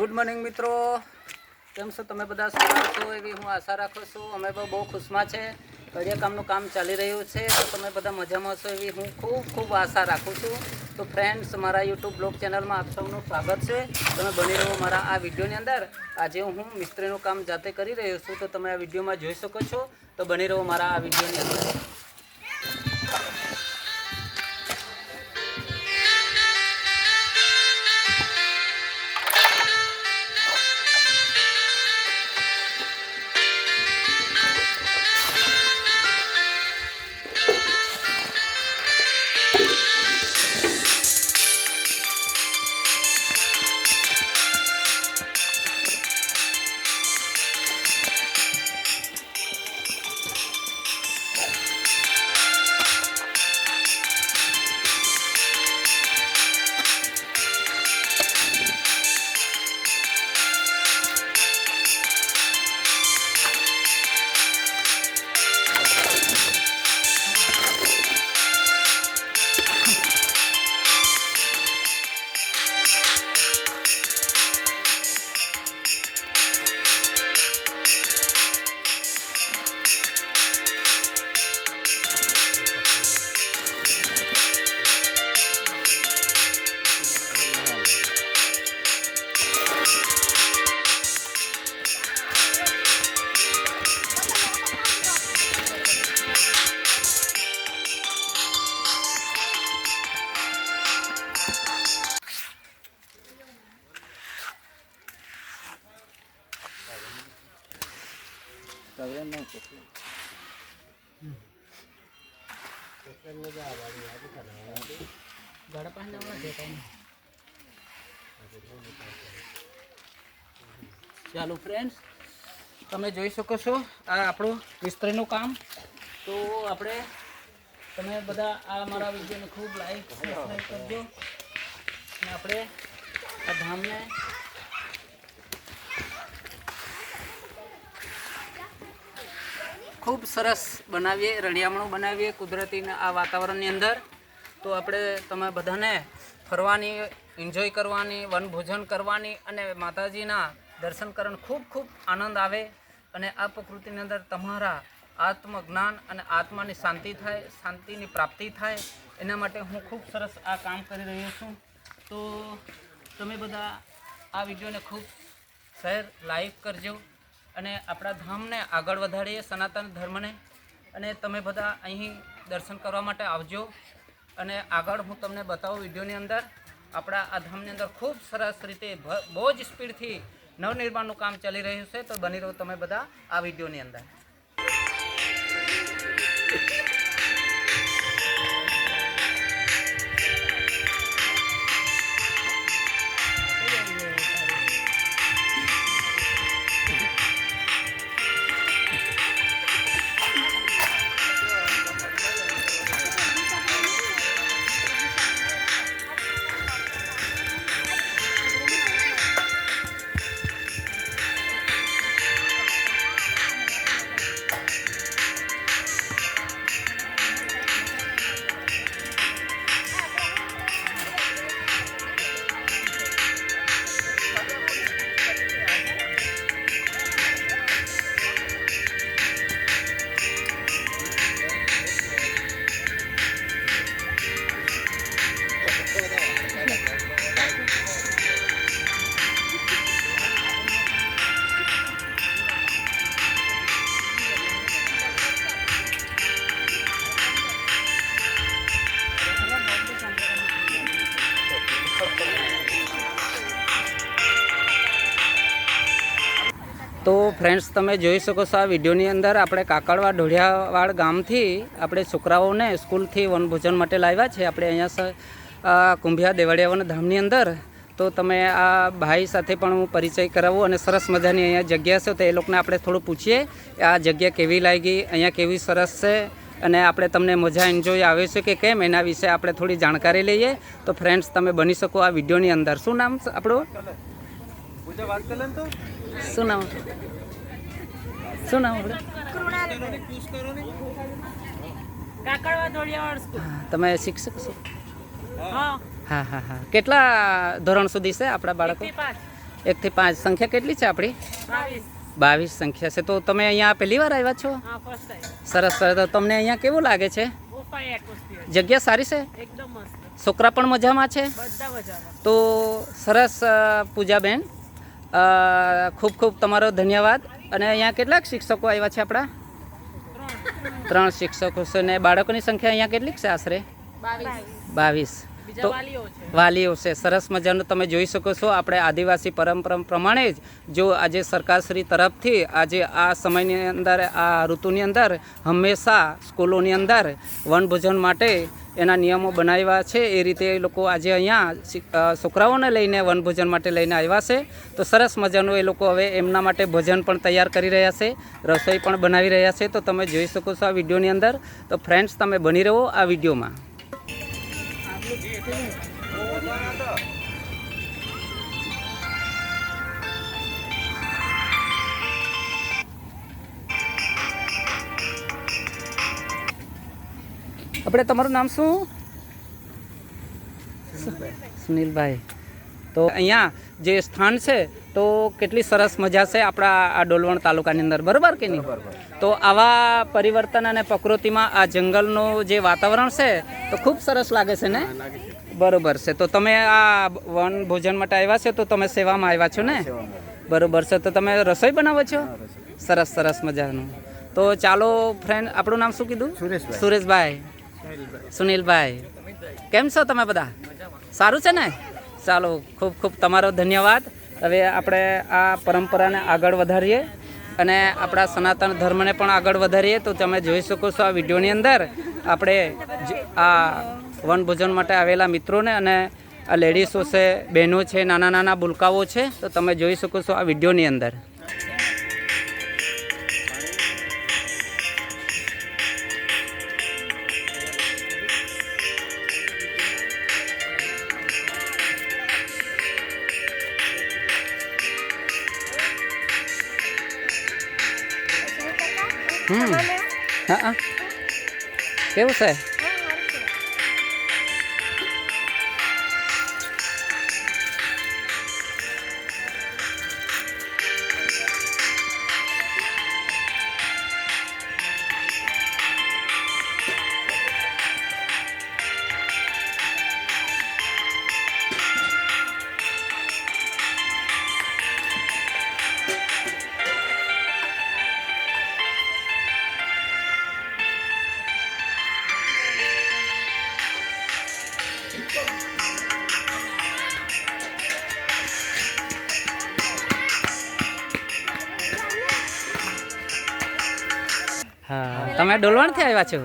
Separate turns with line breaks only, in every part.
Good morning મિત્રો. કેમ છો તમે બધા? સારા છો એવી હું આશા રાખું છું. અમે બહુ ખુશમાં છે. કામનું કામ ચાલી રહ્યું છે. તો તમે બધા મજામાં છો એવી હું ખૂબ ખૂબ આશા રાખું છું. તો ફ્રેન્ડ્સ મારા યુટ્યુબ બ્લોગ ચેનલમાં આપ સૌનું સ્વાગત છે. તમે બની રહો મારા આ વિડીયોની અંદર. આજે હું મિસ્ત્રીનું કામ જાતે કરી રહ્યો છું. તો તમે આ વિડીયોમાં જોઈ શકો છો. તો બની રહો મારા આ વિડીયોની અંદર. ચાલો ફ્રેન્ડ્સ તમે જોઈ શકો છો આ આપણું મિસ્ત્રીનું કામ. તો આપણે તમે બધા આ મારા વિડીયોને ખૂબ લાઈક સબસ્ક્રાઈબ કરજો. અને આપણે આ ધામને ખૂબ સરસ બનાવીએ, રળિયામણું બનાવીએ કુદરતીના આ વાતાવરણની અંદર. તો આપણે તમે બધાને ફરવાની એન્જોય કરવાની, વનભોજન કરવાની અને માતાજીના દર્શન કરવાનો ખૂબ ખૂબ આનંદ આવે અને આ પ્રકૃતિની અંદર તમારા આત્મજ્ઞાન અને આત્માની શાંતિ થાય, શાંતિની પ્રાપ્તિ થાય. એના માટે હું ખૂબ સરસ આ કામ કરી રહ્યો છું. તો તમે બધા આ વિડીયોને ખૂબ શેર, લાઈક કરજો અને આપણા ધામને આગળ વધારીએ, સનાતન ધર્મને. અને તમે બધા અહીં દર્શન કરવા માટે આવજો. અને આગળ હું તમને બતાવું વિડીયોની અંદર આપણા આ ધામની અંદર ખૂબ સરસ રીતે બહુ જ સ્પીડથી નવનિર્માણનું કામ ચાલી રહ્યું છે. તો બની રહો તમે બધા આ વિડીયોની અંદર. ફ્રેન્ડ્સ તમે જોઈ શકો છો આ વિડીયોની અંદર આપણે કાકડવા ઢોળિયાવાડ ગામથી આપણે છોકરાઓને સ્કૂલથી વનભોજન માટે લાવ્યા છે. આપણે અહીંયા કુંભિયા દેવાડિયાવન ધામની અંદર. તો તમે આ ભાઈ સાથે પણ હું પરિચય કરાવું અને સરસ મજાની અહીંયા જગ્યા છે. તો એ લોકોને આપણે થોડું પૂછીએ કે આ જગ્યા કેવી લાગી અહીંયા કેવી સરસ છે અને આપણે તમને મજા એન્જોય આવે છે કે કેમ એના વિશે આપણે થોડી જાણકારી લઈએ. તો ફ્રેન્ડ્સ તમે બની શકો આ વિડીયોની અંદર. શું નામ આપણું શું નામ? શું નામ આપણે તમે શિક્ષક છો?
હા.
હા હા કેટલા ધોરણ સુધી છે આપણા બાળકો?
એકથી પાંચ.
સંખ્યા કેટલી છે આપણી?
બાવીસ.
સંખ્યા છે. તો તમે અહીંયા પહેલી વાર આવ્યા છો? સરસ સરસ. તો તમને અહીંયા કેવું લાગે છે? જગ્યા સારી છે? છોકરા પણ મજામાં છે? તો સરસ પૂજાબેન. ખૂબ ખૂબ તમારો ધન્યવાદ. અને અહીંયા કેટલાક શિક્ષકો આવ્યા છે આપણા?
ત્રણ
શિક્ષકો છે ને બાળકોની સંખ્યા અહીંયા કેટલીક છે આશરે?
બાવીસ.
તો
વાલીઓ છે.
સરસ મજાનું તમે જોઈ શકો છો. આપણે આદિવાસી પરંપરા પ્રમાણે જ જો આજે સરકારશ્રી તરફથી આજે આ સમયની અંદર આ ઋતુની અંદર હંમેશા સ્કૂલોની અંદર વનભોજન માટે એના નિયમો બનાવ્યા છે. એ રીતે એ લોકો આજે અહીંયા છોકરાઓને લઈને વનભોજન માટે લઈને આવ્યા છે. તો સરસ મજાનું એ લોકો હવે એમના માટે ભોજન પણ તૈયાર કરી રહ્યા છે. રસોઈ પણ બનાવી રહ્યા છે. તો તમે જોઈ શકો છો આ વિડીયોની અંદર. તો ફ્રેન્ડ્સ તમે બની રહો આ વિડીયોમાં. આપણે તમારું નામ શું? સુનિલભાઈ. તો અહીંયા જે સ્થાન છે તો કેટલી સરસ મજા છે આપણા આ ડોલવણ તાલુકાની અંદર. બરાબર કે નહીં? તો આવા પરિવર્તન અને પ્રકૃતિમાં આ જંગલનું જે વાતાવરણ છે તો ખૂબ સરસ લાગે છે ને? બરોબર છે. તો તમે આ વન ભોજન માટે આવ્યા છો તો તમે સેવામાં આવ્યા છો ને? બરોબર છે. તો તમે રસોઈ બનાવો છો? સરસ સરસ મજાનું. તો ચાલો ફ્રેન્ડ આપણું નામ શું કીધું?
સુરેશભાઈ.
સુનિલભાઈ. કેમ છો તમે બધા? સારું છે ને? ચાલો ખૂબ ખૂબ તમારો ધન્યવાદ. હવે આપણે આ પરંપરાને આગળ વધારીએ અને આપણા સનાતન ધર્મને પણ આગળ વધારીએ તો તમે જોઈ શકો છો આ વિડીયોની અંદર આપણે આ વનભોજન માટે આવેલા મિત્રોને અને આ લેડીઝો છે, બહેનો છે, નાના નાના બુલકાઓ છે, તો તમે જોઈ શકો છો આ વિડીયોની અંદર. કેવું છે હા. તમે ડોલવણથી આવ્યા છો?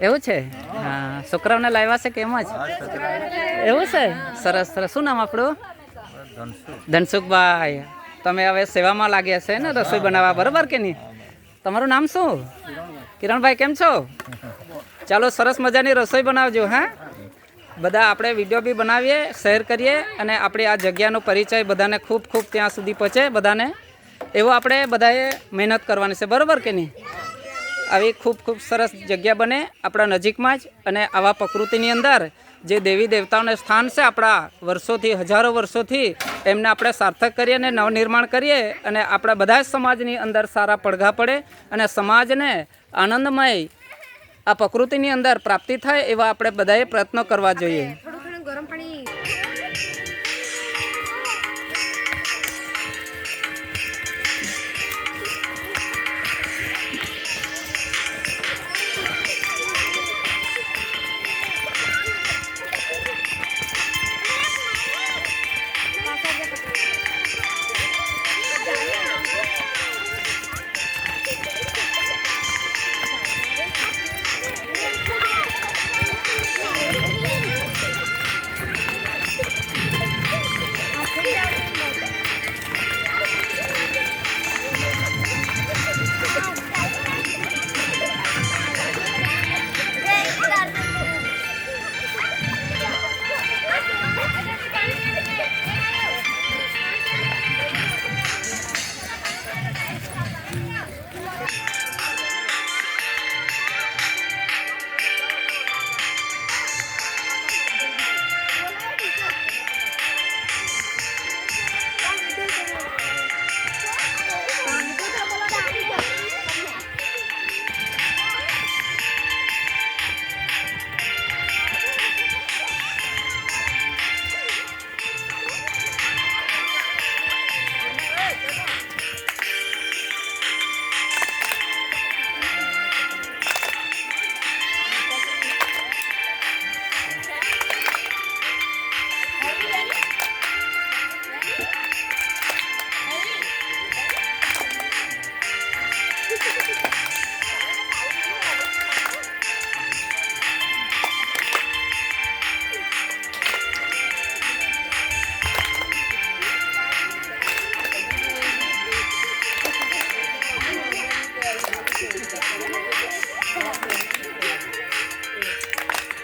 એવું છે? હા. છોકરાઓને લાવ્યા છે કે એમ જ? એવું છે? સરસ સરસ. શું નામ આપણું? ધનસુખભાઈ. તમે હવે સેવામાં લાગ્યા છે ને રસોઈ બનાવવા બરાબર કે નહીં? તમારું નામ શું? કિરણભાઈ કેમ છો? ચાલો સરસ મજાની રસોઈ બનાવજો હા? બધા આપણે વીડિયો બી બનાવીએ શેર કરીએ અને આપણે આ જગ્યાનો પરિચય બધાને ખૂબ ખૂબ ત્યાં સુધી પહોંચે બધાને. એવો આપણે બધાએ મહેનત કરવાની છે બરાબર કે નહીં? આવી ખૂબ ખૂબ સરસ જગ્યા બને આપણા નજીકમાં જ અને આવા પ્રકૃતિની અંદર જે દેવી દેવતાઓને સ્થાન છે આપણા વર્ષોથી, હજારો વર્ષોથી, એમને આપણે સાર્થક કરીએ અને નવનિર્માણ કરીએ અને આપણા બધા જ સમાજની અંદર સારા પડઘા પડે અને સમાજને આનંદમય આ પ્રકૃતિની અંદર પ્રાપ્તિ થાય એવા આપણે બધાએ પ્રયત્નો કરવા જોઈએ.
ગરમ પાણી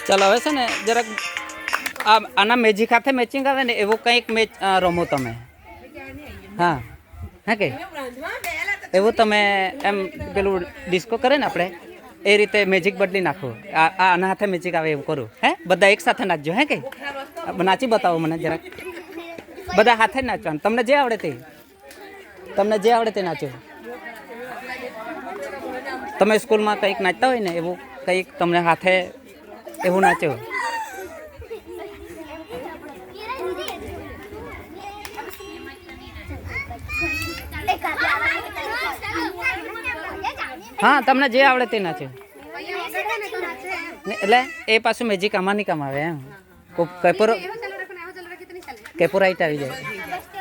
ચાલો, હવે છે ને જરાક આ આના મેજી સાથે મેચિંગ આવે ને, એવું કંઈક મેચ રમો તમે. હા. હા કે? એવું તમે એમ પેલું ડિસ્કો કરે ને આપણે, એ રીતે મેજિક બદલી નાખો. આ આના હાથે મેજિક આવે એવું કરું. હે? બધા એક સાથે નાચજો, હે કે? નાચી બતાવો મને જરાક. બધા હાથે નાચવાનું. તમને જે આવડે તે. તમને જે આવડે તે નાચો. તમે સ્કૂલમાં કંઈક નાચતા હોય ને, એવું કંઈક તમને હાથે એવું નાચ્યો હા, તમને જે આવડે તે નાચ્યો એટલે એ પાછું મેજિક આમાં નહીં કમાવે એમ. કપૂર કેપુરાઇટ આવી જાય.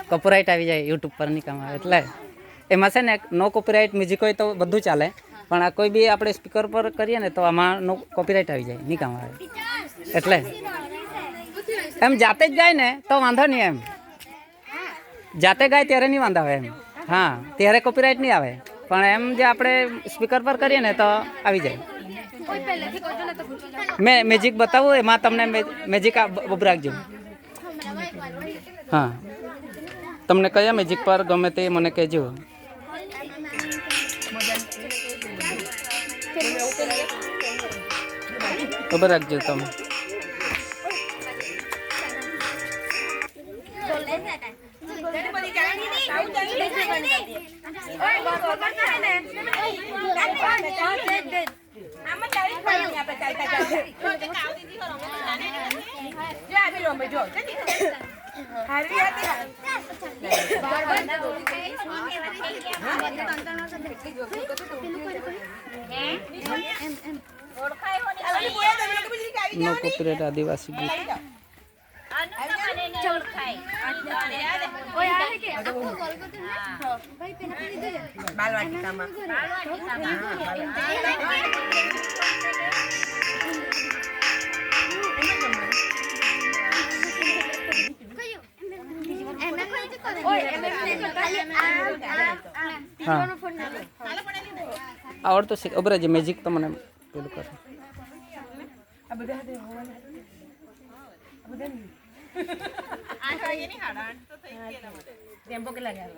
કોપોરાઇટ આવી જાય યુટ્યુબ પર નહીં કમાવે એટલે એમાં છે ને નો કોપીરાઇટ મ્યુઝિક હોય તો બધું ચાલે. પણ આ કોઈ બી આપણે સ્પીકર પર કરીએ ને તો આમાંનો કોપીરાઇટ આવી જાય, નહીં કામ આવે. એટલે. એમ જાતે જ ગાય ને, તો વાંધો નહીં એમ. જાતે ગાય ત્યારે નહીં વાંધો આવે એમ. હા, ત્યારે કોપીરાઇટ નહીં આવે. પણ એમ જે આપણે સ્પીકર પર કરીએ ને તો આવી જાય. મેં મેજિક બતાવું, એમાં તમને મેજિક બબરાકજો હા. તમને કયા મેજિક પર ગમે તે મને કહેજો. ખબર રાખજો તમે. નો કોપીરાઇટ આદિવાસી ગીત. હા. આવડતું શીખ અબરે જે મેજિક તો મને પેલું કરે.
ટેમ્પો કેટલા ગયા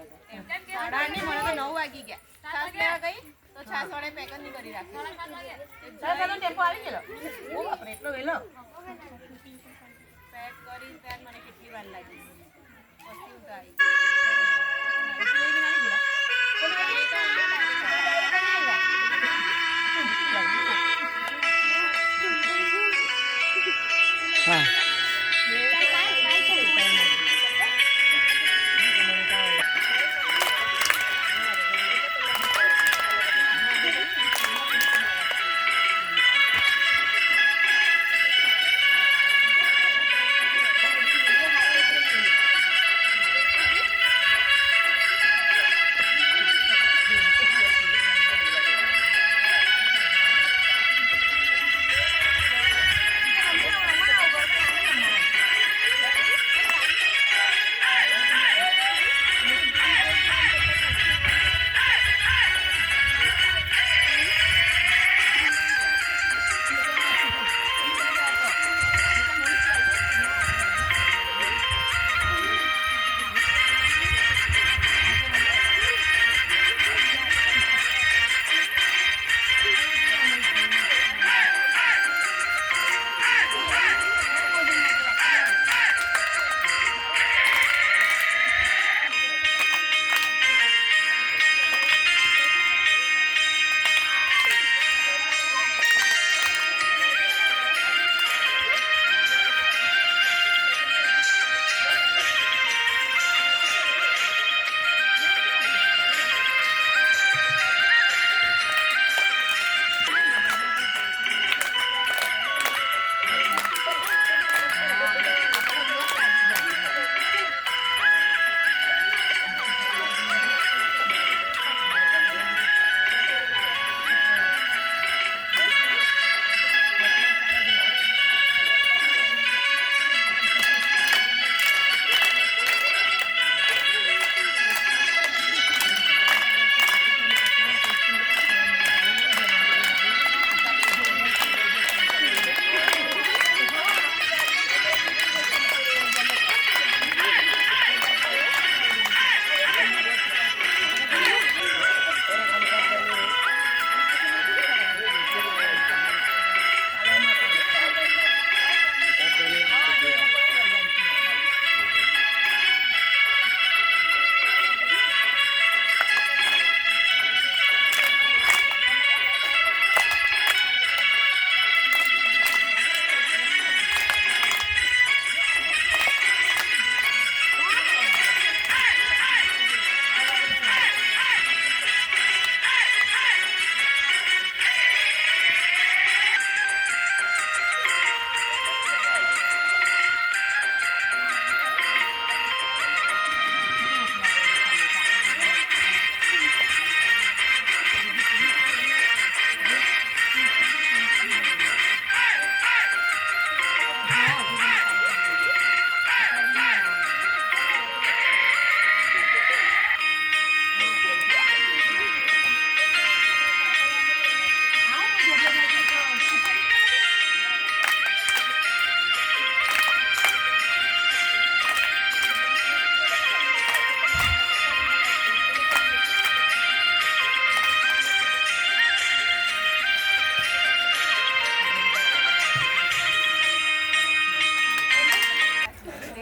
નવ વાગી ગયા. ગઈ? તો છાસ વાળે પેક જ નહીં કરી રાખી.
ટેમ્પો આવી ગયેલો? ઓ બાપરે એટલો વેલો
પેક કરી ત્યારે મને કેટલી વાર લાગી? પછી ઉતારી.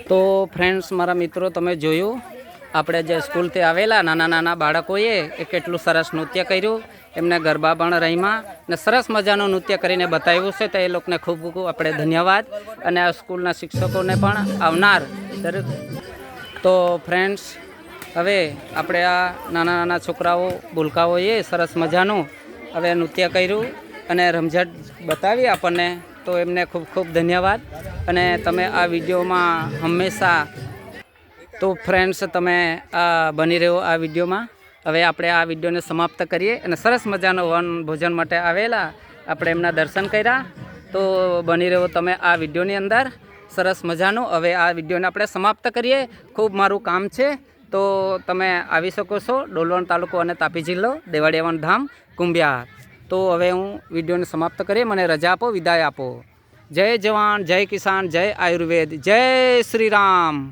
તો ફ્રેન્ડ્સ મારા મિત્રો, તમે જોયું, આપણે જે સ્કૂલથી આવેલા નાના નાના બાળકોએ એ કેટલું સરસ નૃત્ય કર્યું. એમને ગરબા પણ રહીમાં ને સરસ મજાનું નૃત્ય કરીને બતાવ્યું છે, તો એ લોકોને ખૂબ ખૂબ આપણે ધન્યવાદ. અને આ સ્કૂલના શિક્ષકોને પણ આવનાર તો ફ્રેન્ડ્સ હવે આપણે આ નાના નાના છોકરાઓ, ભૂલકાઓએ સરસ મજાનું હવે નૃત્ય કર્યું અને રમઝટ બતાવી આપણને, તો એમને ખૂબ ખૂબ ધન્યવાદ. અને તમે આ વિડીયોમાં હંમેશા તો ફ્રેન્ડ્સ તમે બની રહ્યો આ વિડીયોમાં. હવે આપણે આ વિડીયોને સમાપ્ત કરીએ અને સરસ મજાનો વન ભોજન માટે આવેલા આપણે એમના દર્શન કર્યા. તો બની રહ્યો તમે આ વિડીયોની અંદર. સરસ મજાનું. હવે આ વિડીયોને આપણે સમાપ્ત કરીએ. ખૂબ મારું કામ છે. તો તમે આવી શકો છો ડોલવણ તાલુકો અને તાપી જિલ્લો, દેવાડિયાવન ધામ કુંભિયાર તો હવે હું વિડીયોને સમાપ્ત કરીએ. મને રજા આપો, વિદાય આપો. જય જવાન જય કિસાન જય આયુર્વેદ જય શ્રી રામ